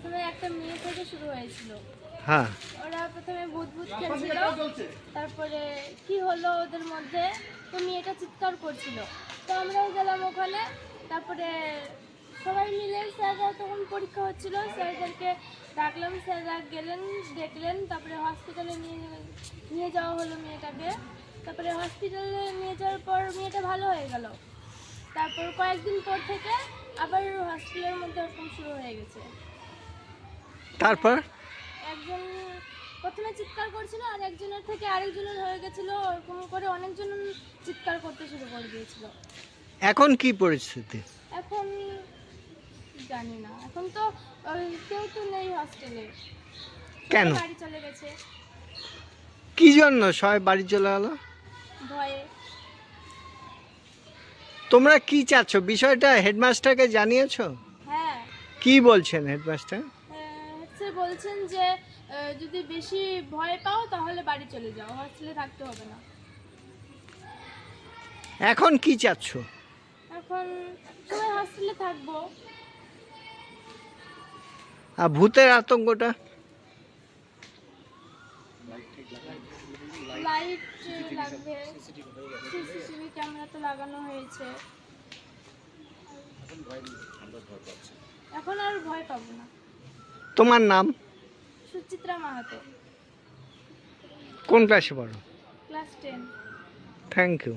প্রথমে একটা মেয়ে থেকে শুরু হয়েছিল। হ্যাঁ। ওরা প্রথমে ভূত খেলছিল। তারপরে কি হলো ওদের মধ্যে? তো মেয়েটা চিৎকার করছিল। তো আমরাও গেলাম ওখানে। তারপরে সবাই মিলে স্যাররা তখন পরীক্ষা হচ্ছিল। স্যারদেরকে ডাকলাম স্যাররা গেলেন দেখলেন। তারপরে হসপিটালে নিয়ে নিয়ে যাওয়া হলো মেয়েটাকে। তারপরে হসপিটালে নিয়ে যাওয়ার পর মেয়েটা ভালো হয়ে গেল। তারপর কয়েকদিন পর থেকে আবার হসপিটালের মধ্যে ওরকম শুরু হয়ে গেছে। তারপর? একজন প্রথমে চিৎকার করছিল আর একজনের থেকে আরেকজনের হয়ে গেছিল ওরকম করে অনেকজন চিৎকার করতে শুরু করে দিয়েছিল। এখন কি পরিস্থিতি? এখন জানি না। এখন তো ওই, কেউ তো নেই হস্টেলে কেন? বাড়ি চলে গেছে। কি জন্য সবাই বাড়ি চলে গেলো? ভয়ে। তোমরা কি চাচ্ছ? বিষয়টা হেডমাস্টারকে জানিয়েছো? হ্যাঁ। কি বলছেন হেডমাস্টার স্যার বলছেন যে যদি বেশি ভয় পাও তাহলে বাড়ি চলে যাও হস্টেলে থাকতে হবে না। এখন কি চাচ্ছ? এখন সবাই হস্টেলে থাকব। আর ভূতের আতঙ্কটা? লাইট লাগবে সিসিটিভি ক্যামেরা তো লাগানো হয়েছে। এখন আর ভয় পাবো না। তোমার নাম? সুচিত্রা মাহাতো। কোন ক্লাসে পড়ো? Class ten thank you